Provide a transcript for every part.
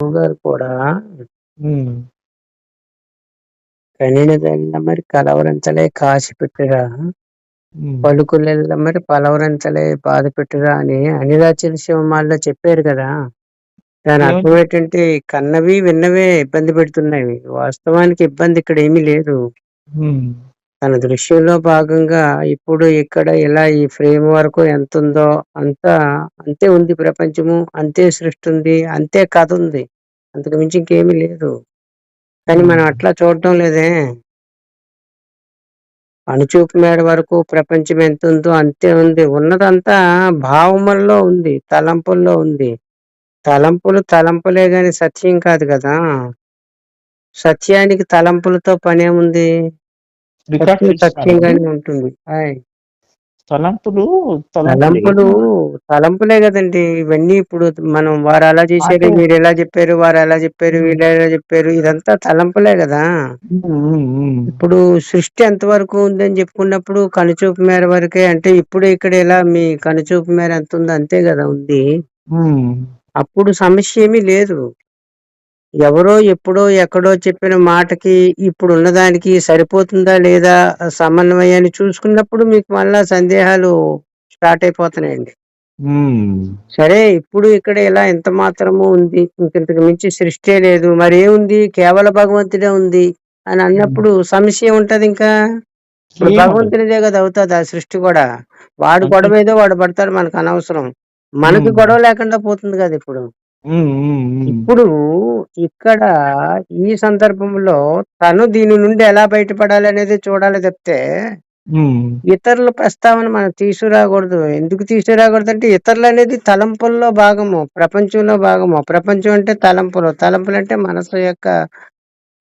గారు కూడా. కనినదెల్ల మరి కలవరించలే కాసిపెట్టురా హ్మ్. పలుకులెల్ల మరి పలవరించలే బాధపెట్టురా అని అనిరాచల శివమాల్లో చెప్పారు కదా! దాని అర్థం ఏంటంటే కన్నవి, విన్నవే ఇబ్బంది పెడుతున్నాయి. వాస్తవానికి ఇబ్బంది ఇక్కడ ఏమీ లేదు. తన దృశ్యంలో భాగంగా ఇప్పుడు ఇక్కడ ఇలా ఈ ఫ్రేమ్ వరకు ఎంతుందో అంతా అంతే ఉంది ప్రపంచము. అంతే సృష్టి ఉంది. అంతే కథ ఉంది. అంతకు మించి ఇంకేమీ లేదు. కానీ మనం. అట్లా చూడటం లేదే. అణుచూపు మేర వరకు ప్రపంచం ఎంతుందో అంతే ఉంది. ఉన్నదంతా భావముల్లో ఉంది. తలంపుల్లో ఉంది. తలంపులు తలంపులే గాని సత్యం కాదు కదా! సత్యానికి తలంపులతో పనేముంది? రికార్డ్? సత్యంగానే ఉంటుంది. తలంపులు తలంపులే. తలంపులు గదండీ! ఇవన్నీ ఇప్పుడు మనం వారలా చేశారు, అంటే మీరెలా జెప్పారు, వారలా జెప్పారు, హ్మ్. వీళ్ళెలా జెప్పారు ఇదంతా తలంపులే. హ్మ్. ఇప్పుడు సృష్టి ఎంతవరకు ఉందని జెప్పుకున్నప్పుడు కనుచూపు మేర వరకే అంటే ఇప్పుడు ఇక్కడ ఇలా మీ కనుచూపు మేర ఎంతుందో అంతే గదా ఉంది. అప్పుడు సమస్య ఏమీ లేదు. ఎవరో ఎప్పుడో ఎక్కడో చెప్పిన మాటకి ఇప్పుడున్న దానికి సరిపోతుందా లేదా సమన్వయాన్ని చూసుకున్నప్పుడు మీకు మళ్ళా సందేహాలు స్టార్ట్ అయిపోతున్నాయండి. సరే ఇప్పుడు ఇక్కడ ఇలా ఎంత మాత్రము ఉంది. ఇంకింతకు మించి సృష్టే లేదు. మరేముంది కేవల భగవంతుడే ఉంది అని. అన్నప్పుడు సమస్య? ఇప్పుడు ఏముండదు. భగవంతునిదే గదా అవుతది ఆ సృష్టి గూడా. వాడు అంతే. గొడవేదో వాడు పడతాడు. మనకి హ్మ్. గొడవ లేకుండా పోతుంది గదా ఇప్పుడు. హ్మ్. హ్మ్. హ్మ్. ఇప్పుడు ఇక్కడ ఈ సందర్భంలో తను దీని నుండి ఎలా బయటపడాలనేది చూడాలి తప్పితే హ్మ్. ఇతరుల ప్రస్తావన మనం తీసుకురాకూడదు. ఎందుకు తీసుకురాకూడదంటే ఇతరులనేది తలంపుల్లో భాగము. ప్రపంచంలో భాగము. ప్రపంచం అంటే తలంపులు. తలంపులంటే మనసు యొక్క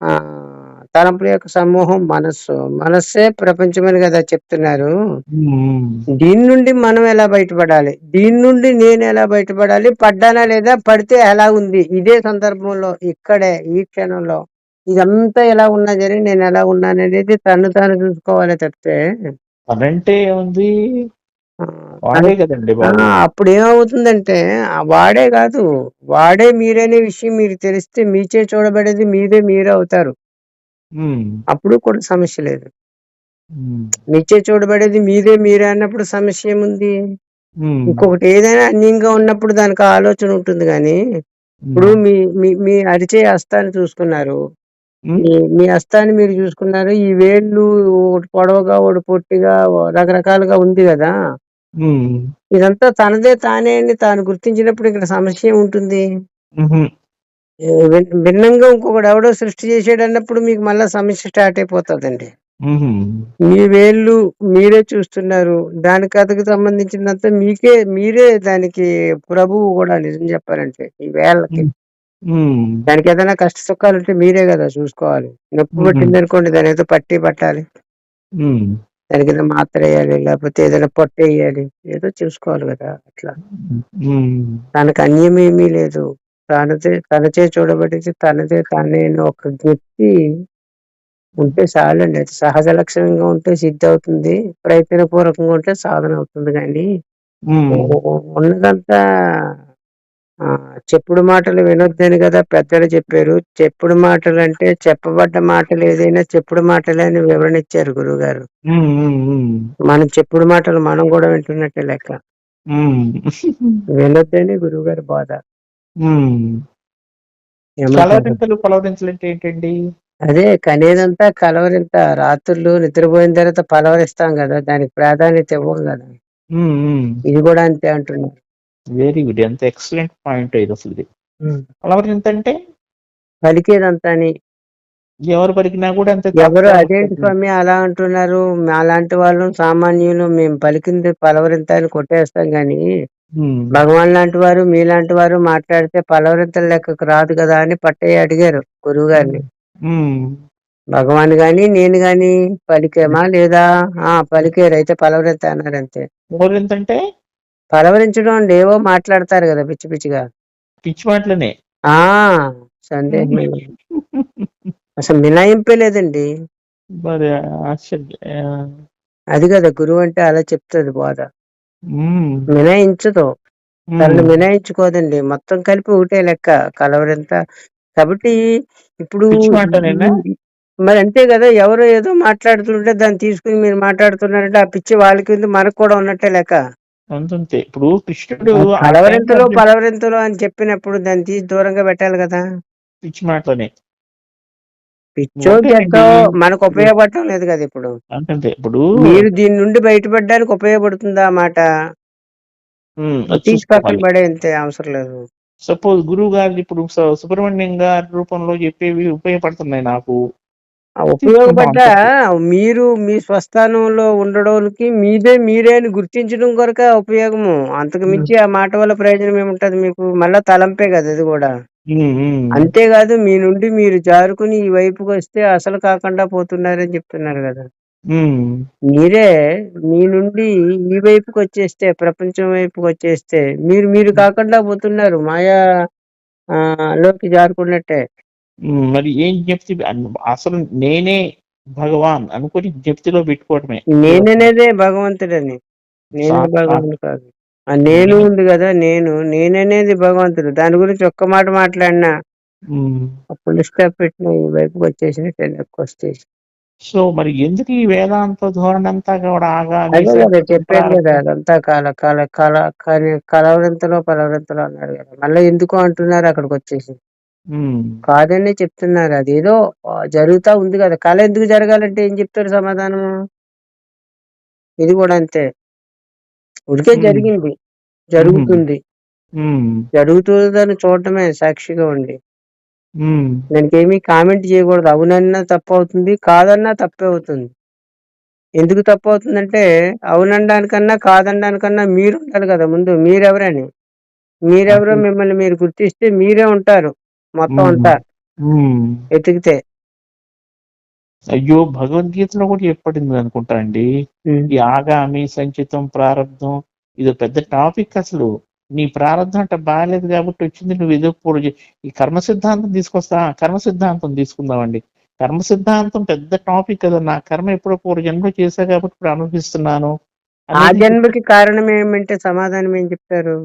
ఆహ్, తలంపుల యొక్క సమూహం మనస్సు. మనస్సే ప్రపంచమని గదా చెప్తున్నారు. దీని నుండి మనం ఎలా బయటపడాలి? దీని నుండి నేనెలా బయటపడాలి? పడ్డానా లేదా? పడితే ఎలా ఉంది? ఇదే సందర్భంలో ఇక్కడే ఈ క్షణంలో ఇదంతా ఎలా ఉన్నా సరే నేనెలా ఉన్నాననేది తను తాను చూసుకోవాలే తప్పితే తనంటే ఏముంది? వాడే. అప్పుడేమవుతుందంటే ఆ వాడే గాదు. వాడే మీరనే విషయం మీకు తెలిస్తే మీచే చూడబడేది మీదే మీరే అవుతారు. అప్పుడు కూడా సమస్య లేదు. మీచే చూడబడేది మీదే మీరే అన్నప్పుడు సమస్య ఏముంది? ఇంకొకటి ఏదైనా అన్యంగా ఉన్నప్పుడు దానికి ఆలోచన ఉంటుంది గానీ, ఇప్పుడు. మీ మీ మీ అరిచే హస్తాన్ని చూసుకున్నారు. మీ హస్తాన్ని మీరు చూసుకున్నారు. ఈ వేళ్ళు ఒకటి పొడవుగా, ఒకటి పొట్టిగా రకరకాలుగా ఉంది! హ్మ్. ఇదంతా తనదే తానే అని తాను గుర్తించినప్పుడు ఇక్కడ సమస్య ఏముంటుంది? భిన్నంగా ఇంకొకడెవడో సృష్టి చేసాడన్నప్పుడు మీకు మళ్ళా సమస్య స్టార్ట్ అయిపోతదండి. మీ వేళ్ళు మీరే చూస్తున్నారు. దాని కథకు సంబంధించిందంతా మీకే మీరే దానికి ప్రభువు గూడా నిజం చెప్పాలంటే ఈ వేళ్ళకి. హ్మ్. దానికేదైనా కష్ట సుఖాలుంటే మీరే గదా చూసుకోవాలి. నొప్పి హుహు. పట్టిందనుకోండి దానేదో పట్టీ పట్టాలి. హ్మ్. దానికేదో మాత్రెయ్యాలి. లేపోతే ఏదైనా పట్టెయ్యాలి. ఏదో చూసుకోవాలి గదా! అట్లా. తనకు అన్యమేమీ లేదు. తనదే తనచే చూడబడేది తనదే తానే ఒక వ్యక్తి ఉంటే చాలండి. అది సహజ లక్షణంగా ఉంటే సిద్ధవుతుంది. ప్రయత్నపూర్వకంగా ఉంటే సాధన అవుతుంది హ్మ్. ఉన్నదంతా ఆహ్, చెప్పుడు మాటలు వినొద్దని గదా పెద్దలు చెప్పారు. చెప్పుడు మాటలంటే చెప్పబడ్డ మాటలు ఏదైనా చెప్పుడు మాటలే అని వివరణ ఇచ్చారు. హ్మ్. హ్మ్. మనం చెప్పుడు మాటలు మనం గూడా వింటున్నట్టే లెక్క. వినొద్దని గురువుగారి బోధ. కలవరింతలు, ఏంటండి? అదే కనేదంతా కలవరింత. రాత్రుళ్ళు నిద్రపోయిన తర్వాత పలవరిస్తాం గదా! దానికి ప్రాధాన్యత ఇవ్వం. హ్మ్. ఇది గూడా అంతే అంటున్నారు. Very good. ఎంత ఎక్సలెంట్ పాయింట్ ఇదసలది. హ్మ్. పలవరింతంటే పలికేదంతా అని. ఎవరు పలికినా గూడా అంతే ఎవరు అదేంటి. స్వామి అలా అంటున్నారు? మాలాంటి వాళ్ళం సామాన్యులు మేము పలికింది పలవరింత అని కొట్టేస్తాం గానీ, హ్మ్. భగవాన్ లాంటి వారు, మీలాంటి వారు మాట్లాడితే పలవరింతల లెక్కకు రాదు గదా! అని పట్టయ్య అడిగారు గురువుగారిని. హ్మ్. భగవాన్ గాని, నేను గాని పలికామా లేదా? ఆ! పలికారు. అయితే పలవరింత అన్నారంతే. పలవరింతంటే పలవరించడం అండి. ఏవో మాట్లాడతారు గదా! పిచ్చి పిచ్చిగా. పిచ్చి మాటలనే. ఆ! సందేహమే లేదు. అసలు మినహాయింపే లేదండి. మరి ఆశ్చర్య ఆహ్, అది గదా గురువంటే అలా చెప్తది బోధ. హ్మ్. మినహాయించదు. తనని మొత్తం కలిపి ఒకటే లెక్క కలవరింత. కాబట్టి ఇప్పుడు పిచ్చి మాటలేనా? ఈ- మరి అంతే కదా ఎవరో ఏదో మాట్లాడుతుంటే దాన్ని తీసుకుని మీరు మాట్లాడుతున్నారంటే ఆ పిచ్చి వాళ్ళకి ఉంది మనకు కూడా ఉన్నట్టే లెక్క. అంతంతే. ఇప్పుడు కృష్ణుడు ఆ ఆ టైంలో కలవరింతలో అర్జున్ పలవరింతలో అని చెప్పినప్పుడు దాన్ని తీసి దూరంగా పెట్టాలి కదా. పిచ్చి మాటలనే. పిచ్చో ఒకటేనండి గెట్టో మనకు ఉపయోగపడటం లేదు కదా ఇప్పుడు. ఇప్పుడు మీరు దీని నుండి బయటపడడానికి ఉపయోగపడుతుందా మాట? తీసి పక్కన పడే అంతే అవసరం లేదు. సపోజ్ గురువు గారు ఇప్పుడు సుబ్రహ్మణ్యం గారి రూపంలో చెప్పేవి ఉపయోగపడుతున్నాయి నాకు. ఉపయోగపడ్డ మీరు మీ స్వస్థానంలో ఉండడానికి మీదే మీరే అని గుర్తించడం కొరక ఉపయోగము. అంతకు మించి ఆ మాట వల్ల ప్రయోజనం ఏముంటది మీకు? మళ్ళా తలంపే కదా అది కూడా. అంతేకాదు మీ నుండి మీరు జారుకుని ఈ వైపుకి వస్తే అసలు కాకుండా పోతున్నారని చెప్తున్నారు కదా. మీరే మీ నుండి ఈ వైపుకి వచ్చేస్తే ప్రపంచం వైపుకి వచ్చేస్తే మీరు మీరు కాకుండా పోతున్నారు మాయా ఆ, లోకి జారుకున్నట్టే. మరి ఏం చెప్తే అసలు నేనే భగవాన్ అనుకుని జప్తిలో పెట్టుకోవటమే. నేననేదే భగవంతుడని. నేను భగవంతుడు కాదు. ఆ నేను ఉంది కదా నేను నేననేది భగవంతుడు. దాని గురించి ఒక్క మాట మాట్లాడినా ఉమ్, ఫుల్ స్టాప్ పెట్టిన ఈ వైపుకి వచ్చేసినట్టే వచ్చేసి సో మరి ఎందుకు ఈ వేదాంత ధోరణి అంతా కూడా అదే కదా చెప్పాను కదా అదంతా కాల కాల కాల కానీ కలవరింతలో పలవరింతలో అన్నారు కదా. మళ్ళీ ఎందుకు అంటున్నారు అక్కడికి వచ్చేసి కాదని చెప్తున్నారు. అది ఏదో ఆ, జరుగుతా ఉంది కదా. కళ ఎందుకు జరగాలంటే ఏం చెప్తారు సమాధానము? ఇది కూడా అంతే. ఉడికే జరిగింది. జరుగుతుంది. ఉమ్, జరుగుతుందని చూడటమే సాక్షిగా ఉండి ఉమ్, దానికి ఏమీ కామెంట్ చేయకూడదు. అవునన్నా తప్పు అవుతుంది కాదన్నా తప్పే అవుతుంది ఎందుకు తప్పు అవుతుందంటే అవునడానికన్నా కాదనడానికన్నా మీరు ఉండాలి కదా ముందు. మీరెవరని? మీరెవరో అంతే మిమ్మల్ని మీరు గుర్తిస్తే మీరే ఉంటారు. మొత్తం అంతా. ఉమ్. వెతికితే అయ్యో భగవద్గీతలో కూడా చెప్పబడింది అనుకుంటా అండి. ఈ ఆగామి సంచితం ప్రారంధం ఇది పెద్ద టాపిక్ అసలు. నీ ప్రారంధం అంటే బాగాలేదు కాబట్టి వచ్చింది నువ్వు ఏదో పూర్వ ఈ కర్మ సిద్ధాంతం తీసుకొస్తా కర్మ సిద్ధాంతం తీసుకుందామండి కర్మ సిద్ధాంతం పెద్ద టాపిక్ కదా నా కర్మ ఎప్పుడో పూర్వ జన్మ చేశా కాబట్టి ఇప్పుడు అనుభవిస్తున్నాను. ఆ అనేది జన్మకి కారణం ఏమంటే సమాధానం ఏం చెప్తారు?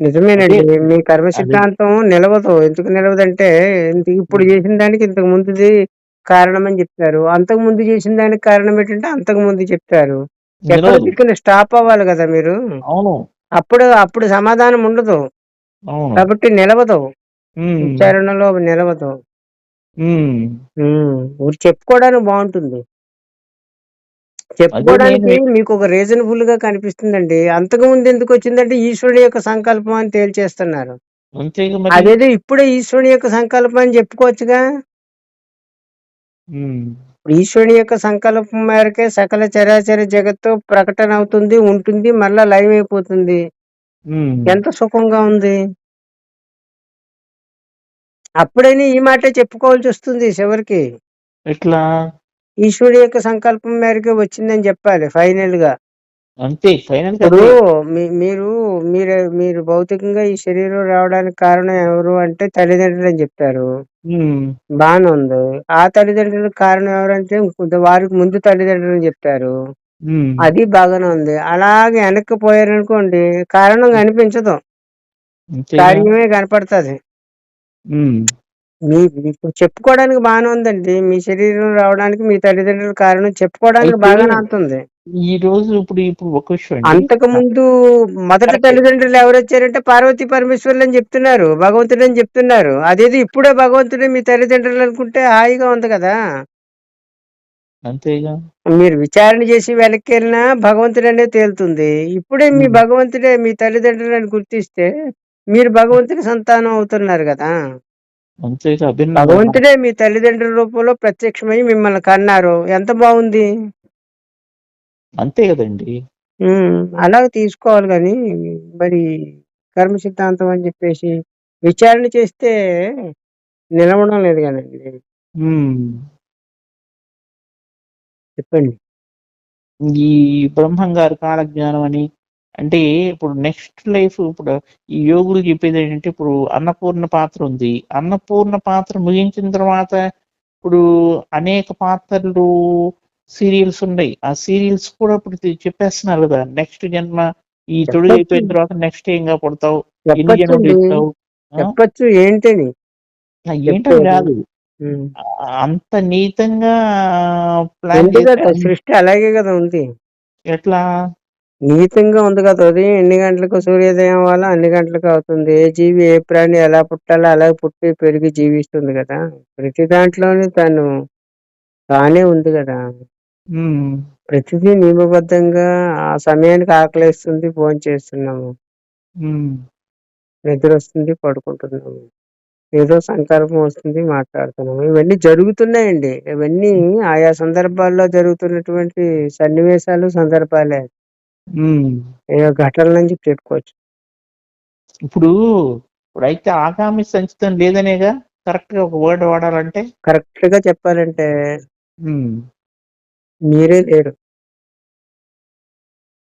నిజమేనండి మీ కర్మ అదే. సిద్ధాంతం నిలవదు. ఎందుకు నిలవదంటే ఇంత- ఇప్పుడు చేసిన దానికి ఇంతకు ముందుది కారణం అని చెప్తారు అంతకు ముందు చేసిన దానికి కారణం ఏంటంటే అంతకు ముందు చెప్తారు ఎక్కడ దిక్కున స్టాప్ అవ్వాలి కదా మీరు? అవును. అప్పుడు అప్పుడు సమాధానం ఉండదు. కాబట్టి నిలవదు. విచారణలో నిలవదు. చెప్పుకోవడానికి బాగుంటుంది. చెప్పుకోవడానికి మీకు ఒక రీజనబుల్గా కనిపిస్తుందండి. అంతకు ముందు ఎందుకు వచ్చిందంటే ఈశ్వరుడి యొక్క సంకల్పం అని తేల్చేస్తున్నారు. అదేదో ఇప్పుడే ఈశ్వరుని యొక్క సంకల్పం అని చెప్పుకోవచ్చుగా? ఈశ్వరుని యొక్క సంకల్పం మేరకే సకల చరాచర జగత్తు ప్రకటన అవుతుంది ఉంటుంది మళ్ళా లైవ్ అయిపోతుంది. ఎంత సుఖంగా ఉంది. అప్పుడైనా ఈ మాటే చెప్పుకోవాల్సి వస్తుంది చివరికి. ఎట్లా? ఈశ్వరుడి యొక్క సంకల్పం మేరకే వచ్చిందని చెప్పాలి ఫైనల్గా అంతే ఫైనల్గా ఇప్పుడు మీరు మీరు మీరు భౌతికంగా ఈ శరీరం రావడానికి కారణం ఎవరు అంటే తల్లిదండ్రులు అని చెప్తారు బాగానే ఉంది. ఆ తల్లిదండ్రులకు కారణం ఎవరంటే కొంత వారికి ముందు తల్లిదండ్రులు ఉమ్, అది బాగానే ఉంది. అలాగే వెనక్కి పోయారనుకోండి కారణం కనిపించదు. అంతేగా కార్యమే కనపడుతుంది. మీ చెప్పుకోవడానికి బాగానే ఉందండి. మీ శరీరం రావడానికి మీ తల్లిదండ్రుల కారణం చెప్పుకోవడానికి అయితే బాగానే ఉంటుంది ఈ రోజు ఇప్పుడు ఇప్పుడు ఒక విషయం అంతకు ముందు మొదటి తల్లిదండ్రులు ఎవరు వచ్చారంటే పార్వతీ పరమేశ్వర్లు అని చెప్తున్నారు భగవంతుడు అని చెప్తున్నారు. అదేది ఇప్పుడే భగవంతుడే మీ తల్లిదండ్రులు అనుకుంటే హాయిగా ఉంది కదా. అంతేగా. మీరు విచారణ చేసి వెనక్కి వెళ్ళినా భగవంతుడు అనేది తేలుతుంది. ఇప్పుడే మీ భగవంతుడే మీ తల్లిదండ్రులను గుర్తిస్తే మీరు భగవంతుడి సంతానం అవుతున్నారు కదా. అంతేగా భగవంతుడే మీ తల్లిదండ్రుల రూపంలో ప్రత్యక్షమై మిమ్మల్ని కన్నారు. ఎంత బాగుంది? అంతే కదండి. ఉమ్, అలాగ తీసుకోవాలి కానీ మరి కర్మ సిద్ధాంతం అని చెప్పేసి విచారణ చేస్తే నిలవడం లేదు కదండి. ఉమ్, చెప్పండి. ఈ బ్రహ్మం గారి కాలజ్ఞానం అని అంటే ఇప్పుడు నెక్స్ట్ లైఫ్ ఇప్పుడు ఈ యోగులు చెప్పేది ఏంటంటే ఇప్పుడు అన్నపూర్ణ పాత్ర ఉంది. అన్నపూర్ణ పాత్ర ముగించిన తర్వాత ఇప్పుడు అనేక పాత్రలు సీరియల్స్ ఉన్నాయి. ఆ సీరియల్స్ కూడా ఇప్పుడు చెప్పేస్తున్నారు కదా నెక్స్ట్ జన్మ ఈ తొడుగు అయిపోయిన. తర్వాత నెక్స్ట్ ఏంగా పుడతావు? చెప్పొచ్చు ఏంటని? చెప్పేది. కాదు అంత నీతంగా ప్లాన్ సృష్టి అలాగే కదా ఉంది. ఎట్లా? నీతంగా ఉంది కదా ఉదయం ఎన్ని గంటలకు సూర్యోదయం వల్ల అన్ని గంటలకు అవుతుంది. ఏ జీవి ఏ ప్రాణి ఎలా పుట్టాలో అలా పుట్టి పెరిగి జీవిస్తుంది కదా. ప్రతి దాంట్లోనూ తను తానే ఉంది కదా. ప్రతిదీ నియమబద్ధంగా ఆ సమయానికి ఆకలిస్తుంది ఫోన్ చేస్తున్నాము. ఉమ్, నిద్ర వస్తుంది పడుకుంటున్నాము. ఏదో సంకల్పం వస్తుంది మాట్లాడుతున్నాము. ఇవన్నీ జరుగుతున్నాయండి. ఇవన్నీ ఆయా సందర్భాల్లో జరుగుతున్నటువంటి సన్నివేశాలు సందర్భాలే. ఏదో ఘటనల నుంచి చెప్పుకోవచ్చు. ఇప్పుడు ఇప్పుడైతే ఆగామి సంచితం లేదనేగా కరెక్ట్గా ఒక వర్డ్ వాడాలంటే? కరెక్ట్గా చెప్పాలంటే మీరే లేరు.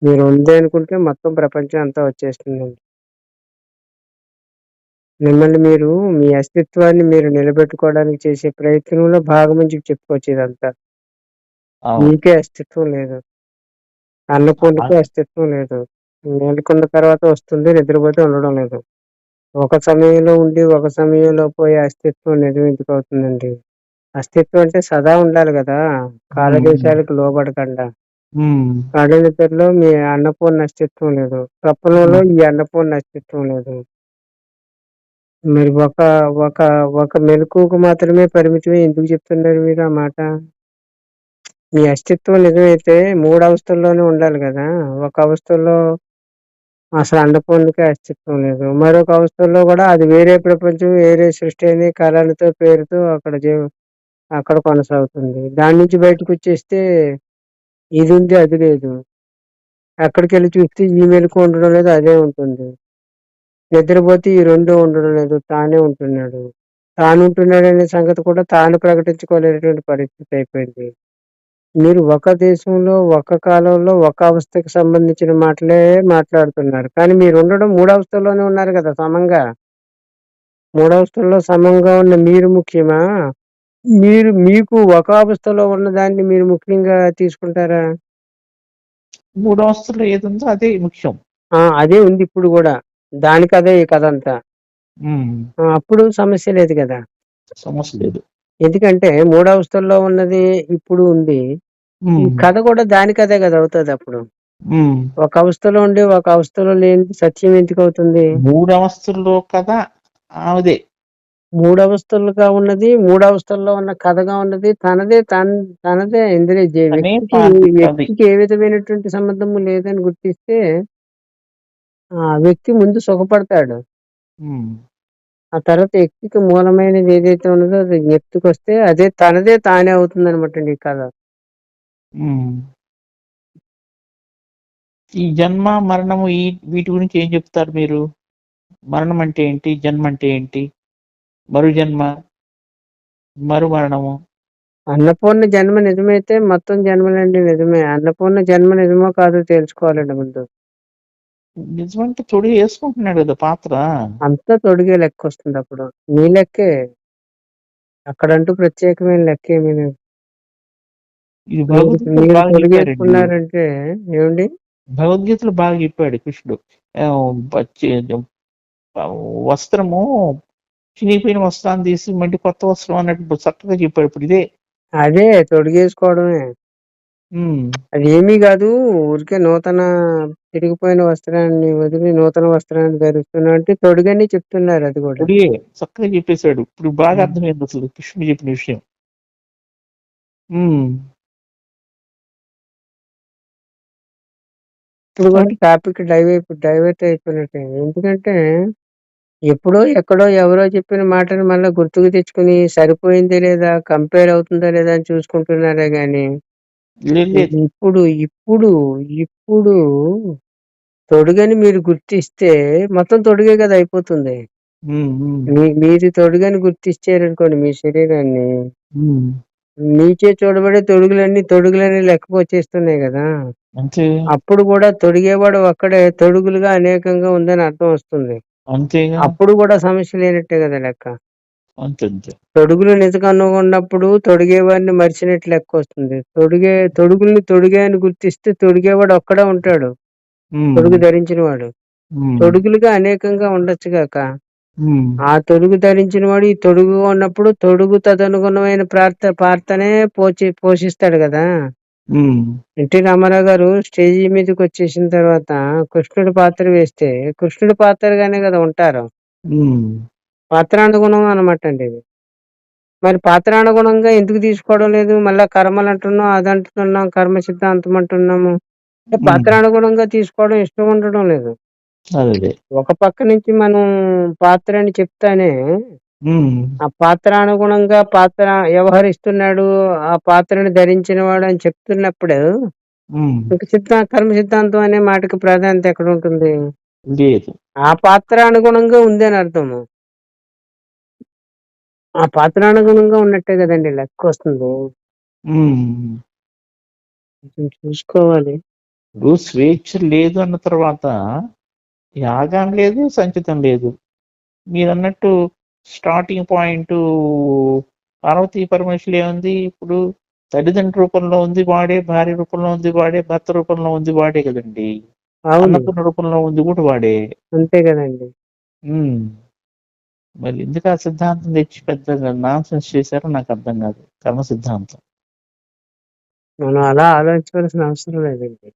మీరు ఉంది అనుకుంటే మొత్తం ప్రపంచం అంతా వచ్చేస్తుందండి. మిమ్మల్ని మీరు మీ అస్తిత్వాన్ని మీరు నిలబెట్టుకోవడానికి చేసే ప్రయత్నంలో భాగం నుంచి చెప్పుకోవచ్చు ఇదంతా. అవును. మీకే అస్తిత్వం లేదు. అన్నపూర్ణకే అస్తిత్వం లేదు. మేలుకున్న తర్వాత వస్తుంది నిద్రపోతే ఉండడం లేదు. ఒక సమయంలో ఉండి ఒక సమయంలో పోయే అస్తిత్వం నిజం ఎందుకు అవుతుందండి. అస్తిత్వం అంటే సదా ఉండాలి కదా. కాలదేశాలకు లోబడకుండా. ఉమ్, కళ్ళ నిద్రలో మీ అన్నపూర్ణ అస్తిత్వం లేదు. స్వప్నంలో ఈ అన్నపూర్ణ అస్తిత్వం లేదు. మరి ఒక ఒక ఒక మెలకువకు మాత్రమే పరిమితమే ఎందుకు చెప్తున్నారు మీరు ఆ మాట? మీ అస్తిత్వం నిజమైతే మూడు అవస్థల్లోనే ఉండాలి కదా. ఒక అవస్థలో అసలు అన్నపూర్ణకే అస్తిత్వం లేదు. మరొక అవస్థల్లో కూడా అది వేరే ప్రపంచం వేరే సృష్టి అని కళలతో పేరుతో అక్కడ జీవ అక్కడ కొనసాగుతుంది. దాని నుంచి బయటకు వచ్చేస్తే ఇది ఉంది అది లేదు. అక్కడికి వెళ్ళి చూస్తే ఈ మెలకు ఉండడం లేదు అదే ఉంటుంది. నిద్రపోతే ఈ రెండు ఉండడం లేదు తానే ఉంటున్నాడు. తాను ఉంటున్నాడు అనే సంగతి కూడా తాను ప్రకటించుకోలేనటువంటి పరిస్థితి అయిపోయింది. మీరు ఒక దేశంలో ఒక కాలంలో ఒక అవస్థకి సంబంధించిన మాటలే మాట్లాడుతున్నారు. కానీ మీరు ఉండడం మూడవస్థలోనే ఉన్నారు కదా సమంగా. మూడవస్థల్లో సమంగా ఉన్న మీరు ముఖ్యమా? మీరు మీకు ఒక అవస్థలో ఉన్న దాన్ని మీరు ముఖ్యంగా తీసుకుంటారా? మూడు అవస్థలు ఏది ఉందో అదే ముఖ్యం. ఆ అదే ఉంది ఇప్పుడు కూడా. దానికి అదే ఈ కథ అంతా. ఆ, అప్పుడు సమస్య లేదు కదా. సమస్య లేదు. ఎందుకంటే మూడవస్థల్లో ఉన్నది ఇప్పుడు ఉంది. ఈ కథ కూడా కథే కదా అవుతుంది అప్పుడు. ఒక అవస్థలో ఉండి ఒక అవస్థలో లేని సత్యం ఎందుకు అవుతుంది? మూడు అవస్థల్లో కదా ఆమెదే. మూడు అవస్థలుగా ఉన్నది మూడు అవస్థల్లో ఉన్న కథగా ఉన్నది. తనదే తన తనదే ఇంద్రియ జే- తనే వ్యక్తికి. వ్యక్తికి ఏ విధమైనటువంటి సంబంధము లేదని గుర్తిస్తే ఆ వ్యక్తి ముందు సుఖపడతాడు. ఉమ్, ఆ తర్వాత వ్యక్తికి మూలమైనది ఏదైతే ఉన్నదో అది జ్ఞప్తికి వస్తే అదే తనదే తానే అవుతుంది అనమాట ఈ కథ. ఉమ్. ఈ జన్మ మరణము ఈ వీటి గురించి ఏం చెప్తారు మీరు? మరణం అంటే ఏంటి? జన్మ అంటే ఏంటి? మరు జన్మ మరు మరణము అన్నపూర్ణ జన్మ నిజమైతే మొత్తం జన్మలండి నిజమే. అన్నపూర్ణ జన్మ నిజమో కాదో తెలుసుకోవాలండి ముందు. నిజమంటే తొడి వేసుకుంటున్నాడు కదా పాత్ర. అంతా తొడిగే లెక్క వస్తుంది అప్పుడు. మీ లెక్కే. అక్కడంటూ ప్రత్యేకమైన లెక్క ఏమీ లేదు ఇది మీరు భగవద్గీతలో మీరు బాగా చెప్పారండి. ఏమండి? భగవద్గీతలో బాగా చెప్పాడు. కృష్ణుడు ఆ, పచ్చి- ఆ, వస్త్రము చినిగిపోయిన వస్త్రాన్ని తీసి మళ్ళీ కొత్త వస్త్రం అన్నట్టు చక్కగా చెప్పాడు ఇప్పుడు ఇదే. అదే తొడిగేసుకోవడమే. ఉమ్, అది ఏమీ కాదు ఊరికే నూతన తిరిగిపోయిన వస్త్రాన్ని వదిలి నూతన వస్త్రాన్ని ధరిస్తున్నా అంటే తొడిగని చెప్తున్నారు అది కూడా. తొడిగే చక్కగా చెప్పేశాడు. ఇప్పుడు బాగా. అర్థమైంది అసలు కృష్ణుడు చెప్పిన విషయం. ఉమ్, ఇప్పుడు కూడా టాపిక్ డైవర్ట్ డైవర్ట్ అయిపోయినట్టే. ఎందుకంటే ఎప్పుడో ఎక్కడో ఎవరో చెప్పిన మాటను మళ్ళీ గుర్తుకు తెచ్చుకుని సరిపోయిందే లేదా కంపేర్ అవుతుందా లేదా అని చూసుకుంటున్నారే గాని లేదు లేదు. ఇప్పుడు ఇప్పుడు ఇప్పుడు తొడుగని మీరు గుర్తిస్తే మొత్తం తొడుగే కదా అయిపోతుంది. మీ- మీరు తొడుగని గుర్తించారనుకోండి మీ శరీరాన్ని. నీచే చూడబడే తొడుగులన్నీ తొడుగులని లెక్కకు వచ్చేస్తున్నాయి కదా. అంతే. అప్పుడు కూడా తొడిగేవాడు ఒక్కడే తొడుగులుగా అనేకంగా ఉందని అర్థం వస్తుంది. అంతేగా. అప్పుడు కూడా సమస్య లేనట్టే కదా లెక్క. అంతే అంతే. తొడుగులు నిజంగా ఉన్నప్పుడు తొడిగేవాడిని మరిచినట్టు లెక్క వస్తుంది. తొడిగే తొడుగుల్ని తొడిగే అని గుర్తిస్తే తొడిగేవాడు ఒక్కడే ఉంటాడు. తొడుగు ధరించిన వాడు తొడుగులుగా అనేకంగా ఉండొచ్చు గాక ఉమ్, ఆ తొడుగు ధరించిన వాడు ఈ తొడుగు ఉన్నప్పుడు తొడుగు తదనుగుణమైన ప్రార్థ ప్రార్థనే పోచి పోషిస్తాడు కదా. ఎన్టీ రామారావు గారు స్టేజీ మీదకి వచ్చేసిన తర్వాత కృష్ణుడి పాత్ర వేస్తే కృష్ణుడి పాత్రగానే కదా ఉంటారు. పాత్రానుగుణం అనమాట అండి ఇది. మరి పాత్రానుగుణంగా ఎందుకు తీసుకోవడం లేదు? మళ్ళా కర్మలు అంటున్నాం అది అంటున్నాం కర్మ సిద్ధాంతం అంటున్నాము. అంటే. పాత్రానుగుణంగా తీసుకోవడం ఇష్టం ఉండడం లేదు. అదే. ఒక పక్క నుంచి మనం పాత్ర అని చెప్తానే ఆ పాత్రానుగుణంగా పాత్ర వ్యవహరిస్తున్నాడు ఆ పాత్రని ధరించిన వాడు అని చెప్తున్నప్పుడు ఉమ్. ఇంక సిద్ధా కర్మ సిద్ధాంతం అనే మాటకి ప్రాధాన్యత ఎక్కడ ఉంటుంది? లేదు. ఆ పాత్ర అనుగుణంగా ఉంది అని అర్థము. ఆ పాత్ర అనుగుణంగా ఉన్నట్టే కదండి లెక్క వస్తుంది. కొంచెం చూసుకోవాలి. ఇప్పుడు స్వేచ్ఛ లేదు అన్న తర్వాత యాగం లేదు సంచితం లేదు. మీరు అన్నట్టు స్టార్టింగ్ పాయింట్ పార్వతీ పరమేశ్వరులు ఏముంది? ఇప్పుడు తల్లిదండ్రుల రూపంలో ఉంది వాడే భార్య రూపంలో ఉంది వాడే భర్త రూపంలో ఉంది వాడే కదండి. అన్నపూర్ణ రూపంలో ఉంది కూడా వాడే. అంతే కదండి. మరి ఎందుకు ఆ సిద్ధాంతం తెచ్చి పెద్దగా నాన్ సెన్స్ చేశారో నాకు అర్థం కాదు. కర్మ సిద్ధాంతం. మనం అలా ఆలోచించవలసిన అవసరం లేదండి.